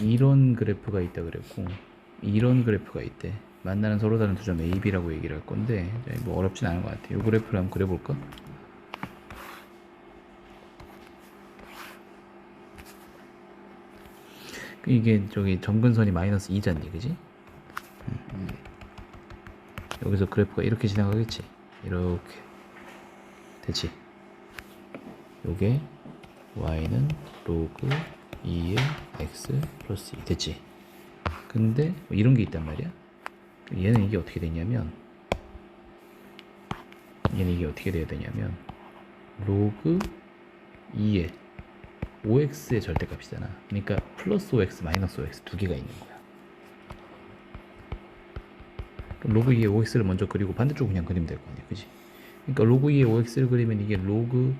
이런 그래프가 있다 그랬고 이런 그래프가 있대. 만나는 서로 다른 두 점 A, B라고 얘기를 할 건데 뭐 어렵진 않은 것 같아. 요 그래프를 한번 그려볼까? 이게 저기 점근선이 마이너스 2잖니, 그지? 음. 여기서 그래프가 이렇게 지나가겠지? 이렇게 됐지? 요게 y는 로그 2의 x 플러스 2 됐지? 근데 뭐 이런 게 있단 말이야. 얘는 이게 어떻게 되냐면 얘는 이게 어떻게 돼야 되냐면 로그 2의 5x의 절대값이잖아. 그러니까 플러스 5x 마이너스 5x 두 개가 있는 거야. 그럼 로그 2의 5x를 먼저 그리고 반대쪽 그냥 그리면 될 거 아니야, 그지? 그러니까 로그 2의 5x를 그리면 이게 로그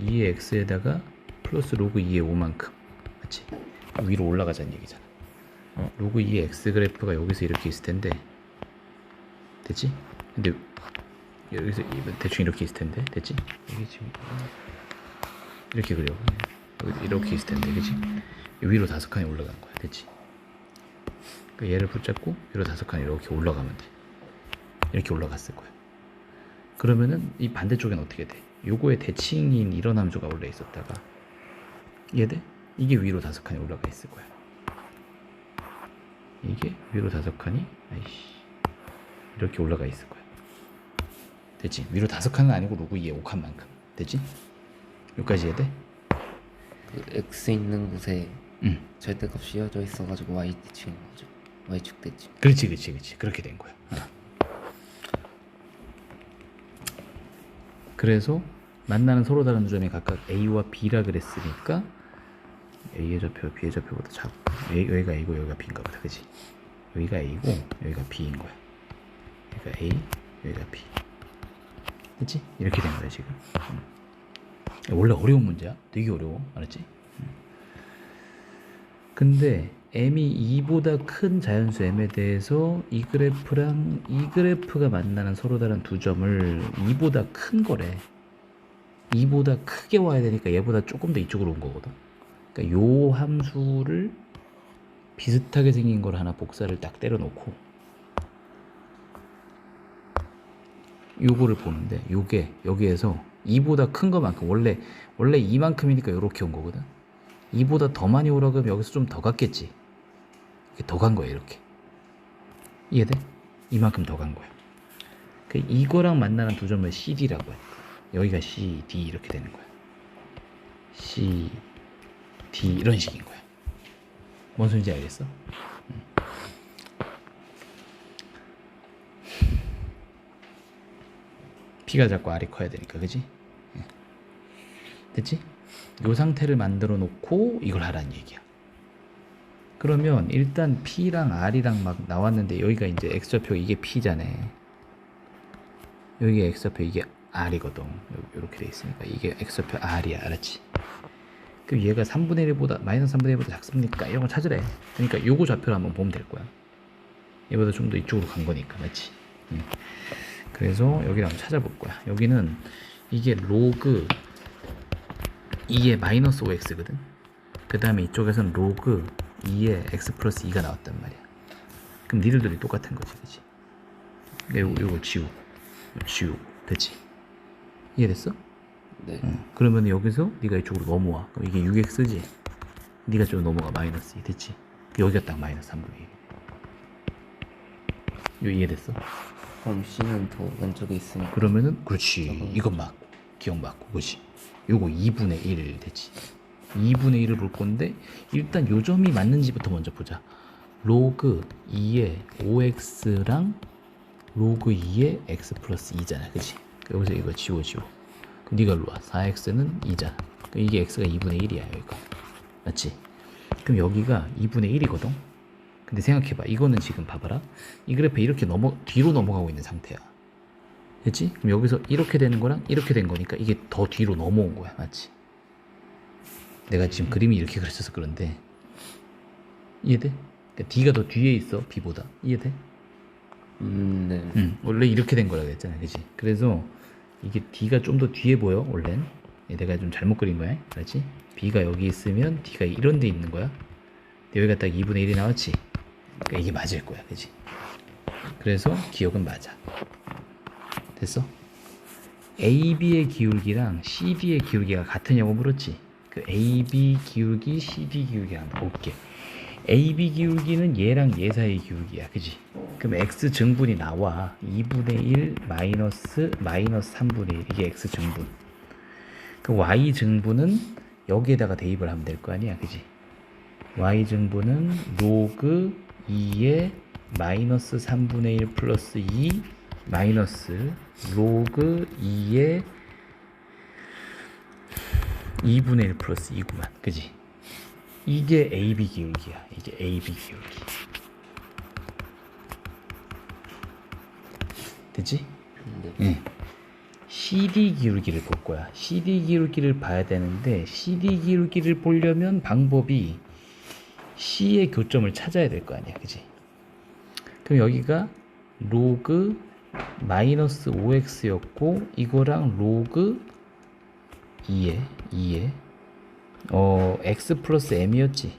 2의 x에다가 플러스 로그 2의 5만큼, 맞지? 위로 올라가자는 얘기잖아. 어, 로그 2의 x 그래프가 여기서 이렇게 있을 텐데, 됐지? 근데 여기서 이- 대충 이렇게 있을 텐데, 됐지? 여기 지금 이렇게 그려. 이렇게 있을 텐데, 그지? 위로 다섯 칸이 올라간 거야, 됐지? 그 얘를 붙잡고 위로 다섯 칸 이렇게 올라가면 돼. 이렇게 올라갔을 거야. 그러면은 이 반대쪽엔 어떻게 돼? 요거의 대칭인 함수가 원래 있었다가 이해돼? 이게 위로 다섯 칸이 올라가 있을 거야. 이게 위로 다섯 칸이 아이씨 이렇게 올라가 있을 거야. 됐지? 위로 다섯 칸은 아니고 로그 2의 5칸만큼. 됐지? 여기까지 이해돼? 그 x 있는 곳에 응. 절대값 씌워져 있어가지고 y 대칭인 거죠. y축 대칭. 그렇지, 그렇지, 그렇지. 그렇게 된 거야. 어. 그래서 만나는 서로 다른 두 점이 각각 A와 B라 그랬으니까 A의 좌표, B의 좌표보다 작고 A, 여기가 A고 여기가 B인가 보다, 그지? 여기가 A고 여기가 B인 거야. 여기가 A, 여기가 B. 됐지? 이렇게 된 거야 지금. 음. 원래 어려운 문제야. 되게 어려워, 알았지? 근데 m이 2보다 큰 자연수 m에 대해서 이 그래프랑 이 그래프가 만나는 서로 다른 두 점을 2보다 큰 거래. 2보다 크게 와야 되니까 얘보다 조금 더 이쪽으로 온 거거든. 그러니까 요 함수를 비슷하게 생긴 걸 하나 복사를 딱 때려 놓고 요거를 보는데 요게 여기에서 2보다 큰 거만큼 원래 원래 이만큼이니까 요렇게 온 거거든. 이보다 더 많이 오라 그러면 여기서 좀 더 갔겠지. 더 간 거야 이렇게. 이해돼? 이만큼 더 간 거야. 그 이거랑 만나는 두 점을 CD라고 해. 여기가 CD 이렇게 되는 거야. C, D 이런 식인 거야. 뭔 소리인지 알겠어? 음. B가 자꾸 R이 커야 되니까, 그지? 예. 됐지? 요 상태를 만들어 놓고 이걸 하라는 얘기야. 그러면 일단 P랑 R이랑 막 나왔는데 여기가 이제 X좌표 이게 P잖아. 여기가 X좌표 이게 R이거든. 이렇게 돼 있으니까 이게 X좌표 R이야. 알았지? 그럼 얘가 3분의 1보다 마이너스 3분의 1보다 작습니까? 이런 걸 찾으래. 그러니까 요거 좌표를 한번 보면 될 거야. 얘보다 좀 더 이쪽으로 간 거니까. 맞지? 응. 그래서 여기를 한번 찾아볼 거야. 여기는 이게 로그 2의 마이너스 5x거든. 그 다음에 이쪽에서는 로그 2의 x 플러스 2가 나왔단 말이야. 그럼 니들들이 똑같은 거지, 그치? 요, 요거 지우. 지우. 됐지? 이해됐어? 네. 응. 그러면 여기서 네가 이쪽으로 넘어와. 그럼 이게 6x지? 네가 좀 넘어가 마이너스 2. 됐지? 여기가 딱 마이너스 3분의 1. 요 이해됐어? 그럼 c는 더 왼쪽에 있으니까 그러면은 그렇지 이건 맞고 기억 맞고 그지 요거 2분의 1 되지 2분의 1을 볼 건데 일단 요 점이 맞는지부터 먼저 보자 로그 2의 5x랑 로그 2의 x 플러스 2잖아 그지 여기서 이거 지워 지워 네가 일로 와. 4x는 2잖아 그럼 이게 x가 2분의 1이야 여기가. 맞지? 그럼 여기가 2분의 1이거든? 근데 생각해봐. 이거는 지금 봐봐라. 이 그래프 이렇게 넘어 뒤로 넘어가고 있는 상태야. 됐지? 그럼 여기서 이렇게 되는 거랑 이렇게 된 거니까 이게 더 뒤로 넘어온 거야. 맞지? 내가 지금 그림이 이렇게 그려져서 그런데. 이해돼? 그러니까 D가 더 뒤에 있어 B보다. 이해돼? 음, 네. 응. 원래 이렇게 된 거라 그랬잖아. 그지? 그래서 이게 D가 좀 더 뒤에 보여 원래는? 내가 좀 잘못 그린 거야. 알았지? B가 여기 있으면 D가 이런 데 있는 거야. 여기 갖다 2분의 1이 나왔지? 그러니까 이게 맞을 거야 그지? 그래서 기억은 맞아. 됐어? AB의 기울기랑 CD의 기울기가 같으냐고 물었지? 그 AB 기울기 CD 기울기 한번 볼게. AB 기울기는 얘랑 얘 사이의 기울기야 그지 그럼 X 증분이 나와 2분의 1 마이너스 마이너스 3분의 1 이게 X 증분. 그 Y 증분은 여기에다가 대입을 하면 될 거 아니야. 그지? Y 증분은 로그 2의 마이너스 3분의 1 플러스 2 마이너스 로그 2의 2분의 1 플러스 2구만. 그지? 이게 AB 기울기야. 이게 AB 기울기 됐지? 네. 예. CD 기울기를 볼 거야. CD 기울기를 봐야 되는데 CD 기울기를 보려면 방법이 C의 교점을 찾아야 될 거 아니야, 그지? 그럼 여기가 로그 마이너스 5x였고 이거랑 로그 2에 2에 어 x 플러스 m이었지.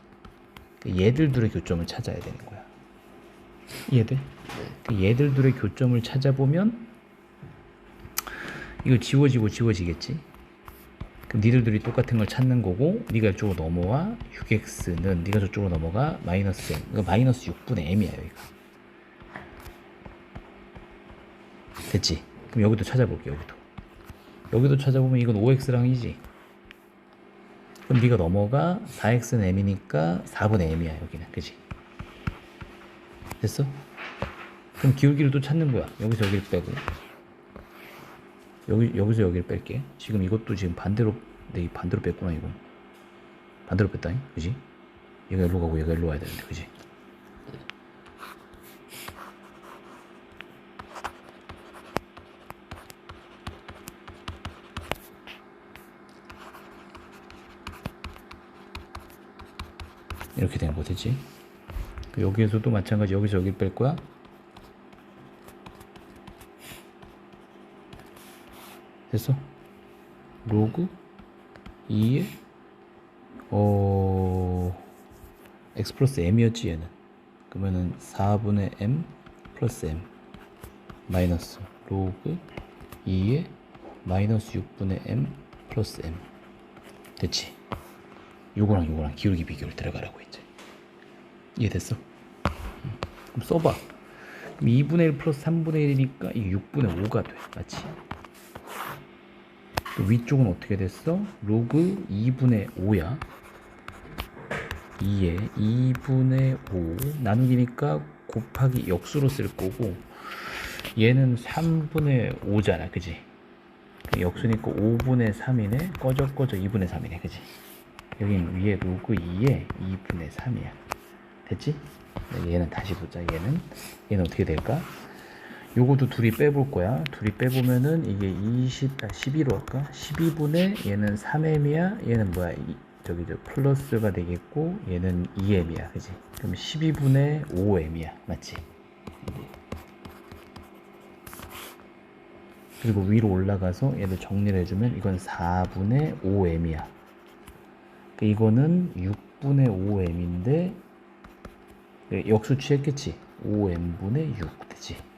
그 얘들 둘의 교점을 찾아야 되는 거야. 이해돼? 그 얘들 둘의 교점을 찾아보면 이거 지워지고 지워지겠지. 그럼 니들 둘이 똑같은 걸 찾는 거고 네가 이쪽으로 넘어와 6x는 네가 저쪽으로 넘어가 마이너스 m. 이거 마이너스 6분의 m이야 여기가. 됐지? 그럼 여기도 찾아볼게 여기도. 여기도 찾아보면 이건 5x랑이지. 그럼 네가 넘어가 4x는 m이니까 4분의 m이야 여기는 그지? 됐어? 그럼 기울기를 또 찾는 거야. 여기서 여기를 빼고 여기 여기서 여기를 뺄게. 지금 이것도 지금 반대로 내 반대로 뺐구나 이거. 반대로 뺐다니, 그지? 얘가 일로 가고 얘가 일로 와야 되는데, 그지? 이렇게 되는 거 되지? 그 여기에서도 마찬가지 여기서 여기를 뺄 거야. 됐어? 로그 2에 어 x 플러스 m이었지 얘는 그러면은 4분의 m 플러스 m 마이너스 로그 2에 마이너스 6분의 m 플러스 m 됐지? 요거랑 요거랑 기울기 비교를 들어가라고 이제 이해됐어? 음. 그럼 써봐 그럼 2분의 1 플러스 3분의 1이니까 이게 6분의 5가 돼 맞지? 또 위쪽은 어떻게 됐어? 로그 2분의 5야. 2에 2분의 5 나누기니까 곱하기 역수로 쓸 거고 얘는 3분의 5잖아. 그지? 그 역수니까 5분의 3이네. 꺼져 꺼져 2분의 3이네. 그지? 여긴 위에 로그 2에 2분의 3이야. 됐지? 얘는 다시 보자. 얘는 얘는 어떻게 될까? 요것도 둘이 빼볼 거야. 둘이 빼보면은 이게 20, 아, 12로 할까? 12분의 얘는 3m이야. 얘는 뭐야? 이, 저기 저 플러스가 되겠고 얘는 2m이야. 그지? 그럼 12분의 5m이야. 맞지? 그리고 위로 올라가서 얘를 정리를 해주면 이건 4분의 5m이야. 이거는 6분의 5m인데 역수 취했겠지? 5m분의 6 되지?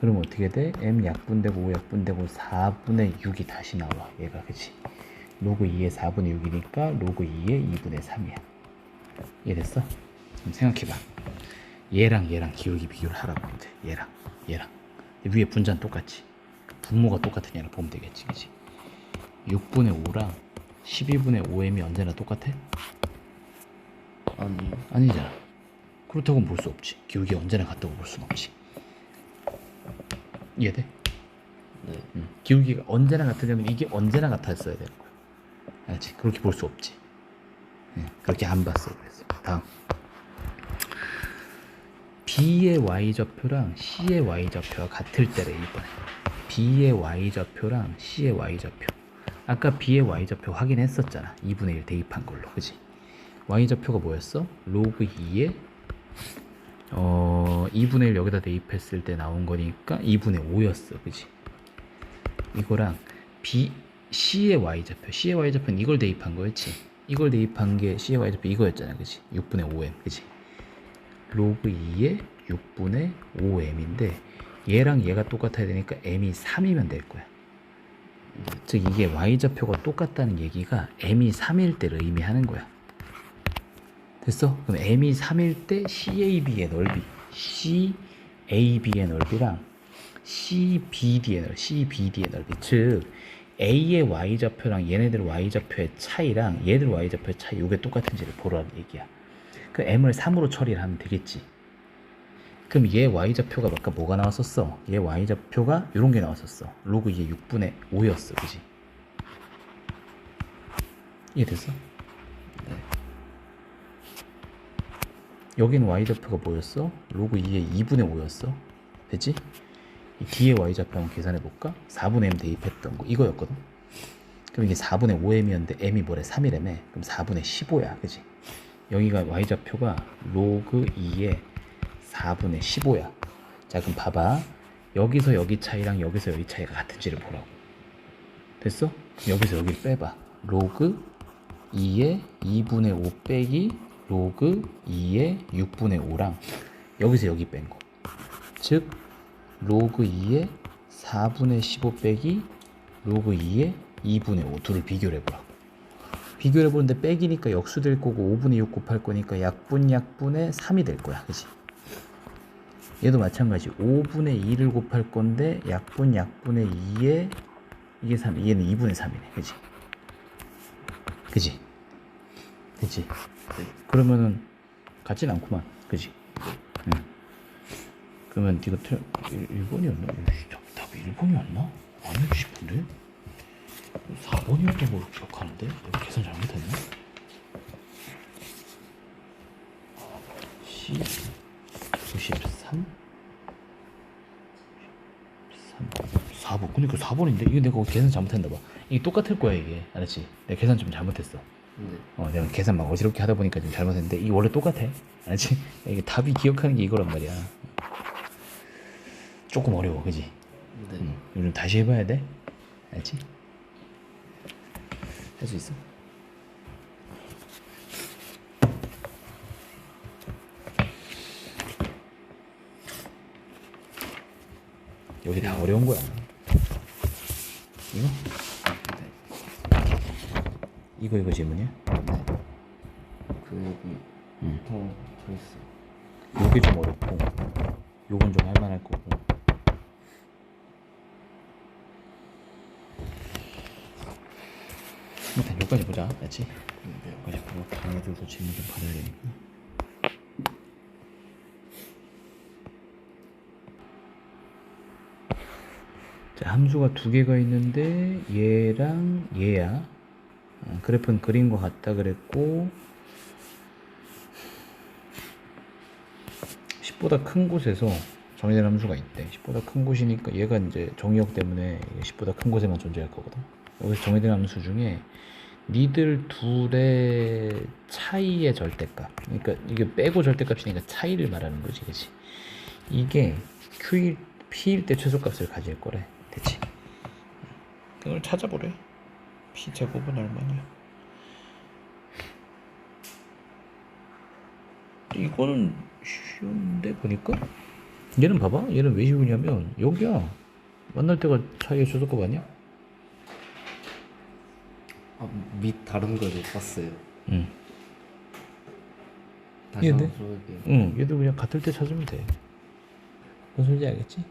그럼 어떻게 돼? m 약분되고 5 약분되고 4분의 6이 다시 나와. 얘가 그치? 로그 2의 4분의 6이니까 로그 2의 2분의 3이야. 이해됐어? 그럼 생각해봐. 얘랑 얘랑 기울기 비교를 하라고 이제 얘랑 얘랑. 위에 분자는 똑같지. 분모가 똑같으냐를 보면 되겠지 그치? 6분의 5랑 12분의 5m이 언제나 똑같아? 아니. 아니잖아. 그렇다고 볼 수 없지. 기울기 언제나 같다고 볼 수는 없지 이해돼? 네 음, 기울기가 언제나 같으려면 이게 언제나 같았어야 되는 거야. 알지? 그렇게 볼 수 없지. 예, 그렇게 안 봤어. 그래서 다음. B의 y 좌표랑 C의 y 좌표가 같을 때래 이번에. B의 y 좌표랑 C의 y 좌표. 아까 B의 y 좌표 확인했었잖아. 2분의 1 대입한 걸로, 그지? y 좌표가 뭐였어? 로그 2에 어 2분의 1 여기다 대입했을 때 나온 거니까 2분의 5였어, 그지? 이거랑 B C의 y 좌표, C의 y 좌표는 이걸 대입한 거였지. 이걸 대입한 게 C의 y좌표 이거였잖아 그지? 6분의 5m 그지? 로그 2의 6분의 5m인데 얘랑 얘가 똑같아야 되니까 m이 3이면 될 거야. 즉 이게 y좌표가 똑같다는 얘기가 m이 3일 때를 의미하는 거야 됐어? 그럼 m이 3일 때 CAB의 넓이 CAB의 넓이랑 CBD의 넓이 CBD의 넓이 즉 A의 y좌표랑 얘네들 y좌표의 차이랑 얘들 y좌표의 차이 이게 똑같은지를 보라는 얘기야 그 m을 3으로 처리를 하면 되겠지 그럼 얘 y좌표가 아까 뭐가 나왔었어? 얘 y좌표가 이런 게 나왔었어 로그 2의 6분의 5였어 그지? 이해됐어? 여기는 y좌표가 뭐였어? 로그 2의 2분의 5였어. 됐지? 이 뒤에 y좌표 한번 계산해 볼까? 4분의 m 대입했던 거 이거였거든. 그럼 이게 4분의 5m이었는데 m이 뭐래? 3이라며. 그럼 4분의 15야. 그지? 여기가 y좌표가 로그 2의 4분의 15야. 자, 그럼 봐봐. 여기서 여기 차이랑 여기서 여기 차이가 같은지를 보라고. 됐어? 여기서 여기를 빼봐. 로그 2의 2분의 5 빼기 로그 2의 6분의 5랑 여기서 여기 뺀 거. 즉 로그 2의 4분의 15 빼기 로그 2의 2분의 5 둘을 비교를 해보라고. 비교를 해보는데 빼기니까 역수 될 거고 5분의 6 곱할 거니까 약분 약분의 3이 될 거야. 그지? 얘도 마찬가지 5분의 2를 곱할 건데 약분 약분의 2에 이게 3 얘는 2분의 3이네. 그지? 그지? 그지? 그러면은 같진 않구만. 그지? 응. 그러면 이거 틀 1번이었나? 답이 1번이었나? 아니지 싶은데? 4번이었던 걸로 기억하는데? 계산 잘못했나? C 93 3 4번 그러니까 4번인데 이거 내가 계산 잘못했나 봐 이게 똑같을 거야 이게 알았지? 내가 계산 좀 잘못했어 네. 어, 내가 계산 막 어지럽게 하다 보니까 좀 잘못했는데 이게 원래 똑같아. 알지? 이게 답이 기억하는 게 이거란 말이야. 조금 어려워, 그지? 네. 응. 이거 좀 다시 해봐야 돼. 알지? 할 수 있어? 여기 다 어려운 거야. 이거? 이거 이거 질문이야? 네. 그 여기 음. 더더 있어요. 요게 좀 어렵고 요건 좀 할만할 거고 일단 여기까지 보자 알지? 네. 여기까지 보고 다른 애들도 질문 좀 받아야 되니까 자 함수가 두 개가 있는데 얘랑 얘야 어, 그래프는 그린 것 같다 그랬고 10보다 큰 곳에서 정의된 함수가 있대. 10보다 큰 곳이니까 얘가 이제 정의역 때문에 이게 10보다 큰 곳에만 존재할 거거든. 여기서 정의된 함수 중에 니들 둘의 차이의 절대값. 그러니까 이게 빼고 절대값이니까 차이를 말하는 거지, 그렇지? 이게 Q일, P일 때 최소값을 가질 거래. 됐지? 이걸 찾아보래. P 제곱은 얼마냐? 이거는 쉬운데 보니까 얘는 봐봐 얘는 왜 쉬우냐면 여기야 만날 때가 차이의 최소값 아니야? 아 밑 다른 걸못 봤어요. 응. 다시 얘네? 한번. 응 얘도 그냥 같을 때 찾으면 돼 무슨 소리인지 알겠지?